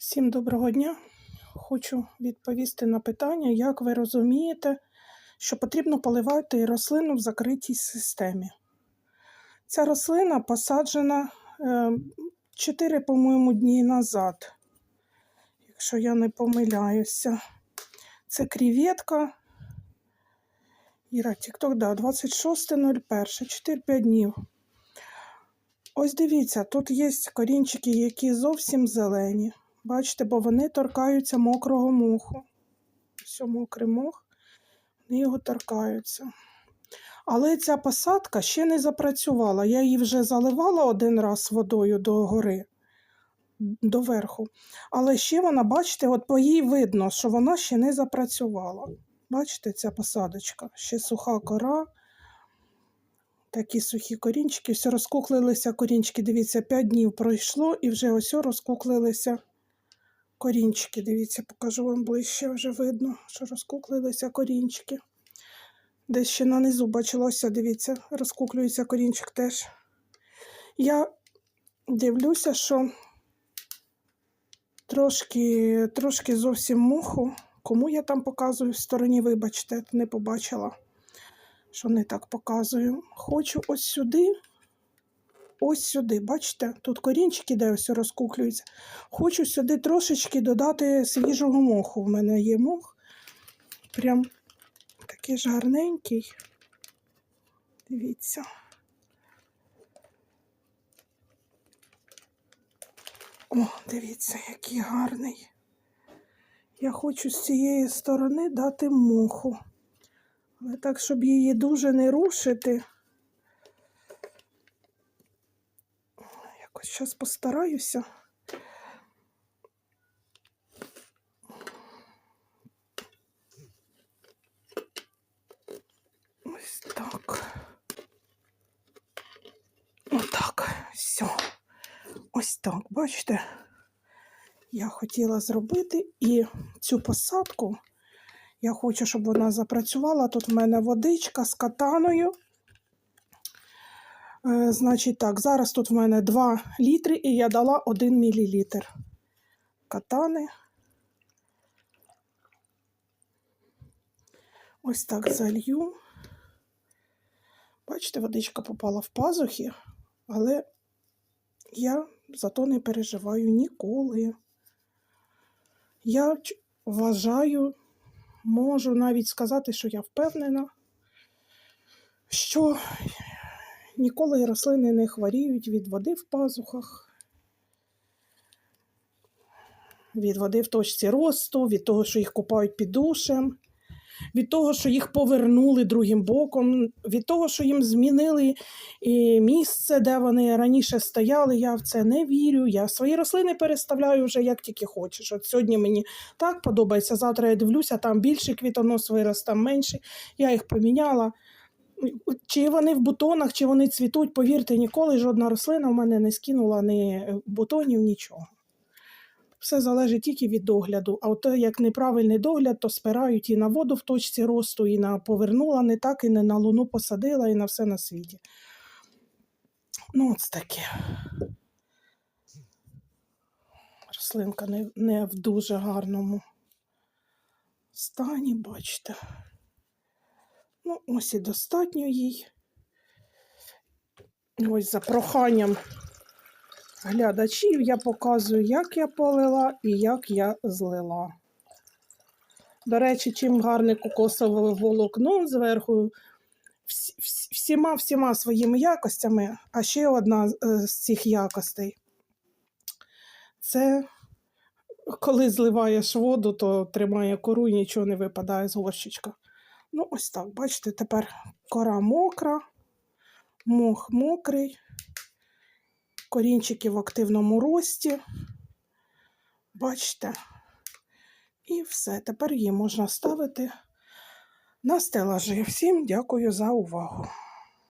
Всім доброго дня. Хочу відповісти на питання, як ви розумієте, що потрібно поливати рослину в закритій системі. Ця рослина посаджена 4, по-моєму, дні назад, якщо я не помиляюся. Це кріветка. Іра, TikTok, да, 26.01, 4-5 днів. Ось дивіться, тут є корінчики, які зовсім зелені. Бачите, бо вони торкаються мокрого моху. Все мокрий мох, вони його торкаються. Але ця посадка ще не запрацювала. Я її вже заливала один раз водою до гори, до верху. Але ще вона, бачите, от по їй видно, що вона ще не запрацювала. Бачите, ця посадочка, ще суха кора. Такі сухі корінчики, все розкуклилися корінчики. Дивіться, 5 днів пройшло і вже ось розкуклилися корінчики. Дивіться, покажу вам ближче, вже видно, що розкуклилися корінчики. Десь ще нанизу бачилося, дивіться, розкуклюється корінчик теж. Я дивлюся, що трошки, трошки зовсім муху. Кому я там показую в стороні, вибачте, не побачила що не так показую. Хочу ось сюди, ось сюди, бачите, тут корінчики, де ось розкуклюються. Хочу сюди трошечки додати свіжого моху. У мене є мох. Прям такий ж гарненький. Дивіться. О, дивіться, який гарний. Я хочу з цієї сторони дати моху. Але так, щоб її дуже не рушити. Якось зараз постараюся. Ось так. Отак. Все. Ось так, бачите? Я хотіла зробити і цю посадку. Я хочу, щоб вона запрацювала. Тут в мене водичка з катаною. Е, значить так, зараз тут в мене 2 літри і я дала 1 мл катани. Ось так залью. Бачите, водичка попала в пазухи, але я зато не переживаю ніколи. Я вважаю, можу навіть сказати, що я впевнена, що ніколи рослини не хворіють від води в пазухах, від води в точці росту, від того, що їх купають під душем, від того, що їх повернули другим боком, від того, що їм змінили місце, де вони раніше стояли. Я в це не вірю. Я свої рослини переставляю вже як тільки хочеш. От сьогодні мені так подобається. Завтра я дивлюся, там більший квітонос вирос, там менший. Я їх поміняла. Чи вони в бутонах, чи вони цвітуть, повірте, ніколи жодна рослина в мене не скинула ні бутонів, нічого. Все залежить тільки від догляду. А от як неправильний догляд, то спирають і на воду в точці росту, і на повернула не так, і не на луну посадила, і на все на світі. Ну, от таке. Рослинка не, не в дуже гарному стані, бачите. Ну, ось і достатньо їй. Ось за проханням глядачів я показую, як я полила і як я злила. До речі, чим гарне кокосове волокно зверху, всіма всіма своїми якостями, а ще одна з цих якостей це коли зливаєш воду, то тримає кору і нічого не випадає з горщичка. Ну, ось так, бачите, тепер кора мокра, мох мокрий корінчики в активному рості. Бачите? І все. Тепер її можна ставити на стелажі. Всім дякую за увагу.